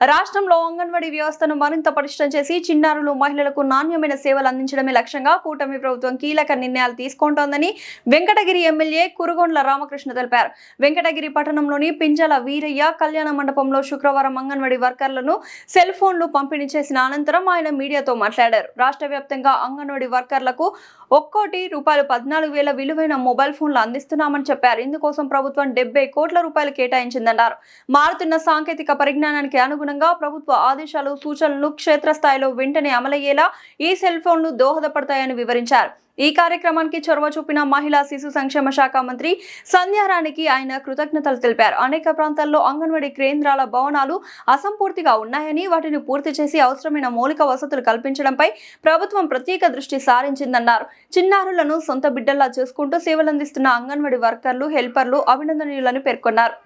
రాష్ట్రంలో అంగన్వాడీ వ్యవస్థను మరింత పటిష్టం చేసి చిన్నారులు మహిళలకు నాణ్యమైన సేవలు అందించడమే లక్ష్యంగా కూటమి ప్రభుత్వం కీలక నిర్ణయాలు తీసుకుంటోందని వెంకటగిరి ఎమ్మెల్యే కురుగొండ్ల రామకృష్ణ తెలిపారు. వెంకటగిరి పట్టణంలోని పింజల వీరయ్య కళ్యాణ మండపంలో శుక్రవారం అంగన్వాడీ వర్కర్లను సెల్ ఫోన్లు పంపిణీ చేసిన అనంతరం ఆయన మీడియాతో మాట్లాడారు. రాష్ట్ర వ్యాప్తంగా అంగన్వాడీ వర్కర్లకు ఒక్కోటి రూపాయలు పద్నాలుగు వేల విలువైన మొబైల్ ఫోన్లు అందిస్తున్నామని చెప్పారు. ఇందుకోసం ప్రభుత్వం డెబ్బై కోట్ల రూపాయలు కేటాయించిందన్నారు. మారుతున్న సాంకేతిక పరిజ్ఞానానికి అనుగుణ అనుగుణంగా ప్రభుత్వ ఆదేశాలు సూచనలు క్షేత్రస్థాయిలో వెంటనే అమలయ్యేలా ఈ సెల్ ఫోన్లు దోహదపడతాయని వివరించారు. ఈ కార్యక్రమానికి చొరవ చూపిన మహిళా శిశు సంక్షేమ శాఖ మంత్రి సంధ్యారానికి ఆయన కృతజ్ఞతలు తెలిపారు. అనేక ప్రాంతాల్లో అంగన్వాడీ కేంద్రాల భవనాలు అసంపూర్తిగా ఉన్నాయని వాటిని పూర్తి చేసి అవసరమైన మౌలిక వసతులు కల్పించడంపై ప్రభుత్వం ప్రత్యేక దృష్టి సారించిందన్నారు. చిన్నారులను సొంత బిడ్డల్లా చేసుకుంటూ సేవలందిస్తున్న అంగన్వాడీ వర్కర్లు హెల్పర్లు అభినందనీయులను పేర్కొన్నారు.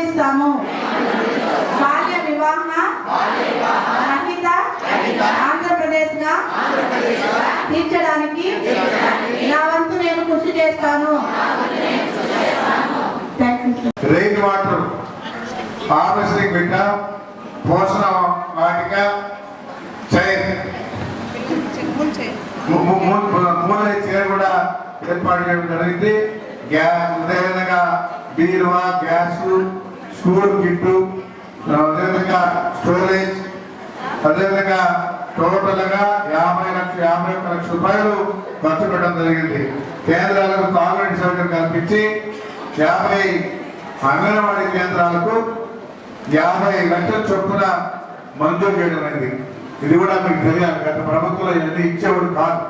విరోధిస్తాము బాల్య వివాహ రహిత ఆంధ్రప్రదేశ్గా తీర్చడానికి నా వంతు నేను కృషి చేస్తాను. రెయిన్ వాటర్ హార్వెస్టింగ్ బిడ్డ పోషణ వాటిక చైర్. మూల చైర్ కూడా ఏర్పాటు చేయడం జరిగింది. గ్యాస్ అదేవిధంగా బీరువా గ్యాస్ స్కూల్ కిట్టు అదేవిధంగా స్టోరేజ్ అదేవిధంగా టోటల్గా యాభై లక్ష యాభై ఒక్క లక్ష రూపాయలు ఖర్చు పెట్టడం జరిగింది. కేంద్రాలకు తాగునీటి సౌకర్యం కల్పించి యాభై అంగన్వాడీ కేంద్రాలకు యాభై లక్షల చొప్పున మంజూరు చేయడం అయింది. ఇది కూడా మీకు తెలియాలి. గత ప్రభుత్వంలో ఇవన్నీ ఇచ్చేవాడు కాదు.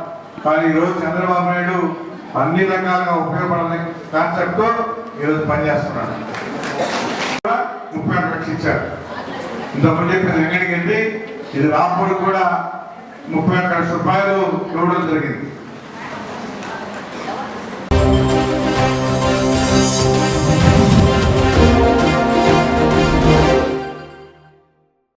కానీ ఈరోజు చంద్రబాబు నాయుడు అన్ని రకాలుగా ఉపయోగపడాలని కాన్సెప్ట్తో ఈరోజు పనిచేస్తున్నాడు. ముప్పై రక్షించారు ఇంతప్పుడు చెప్పిన ఇంతకుముందు వెళ్ళి ఇది రాపూర్ కూడా ముప్పై ఒక్క లక్షల రూపాయలు ఇవ్వడం జరిగింది.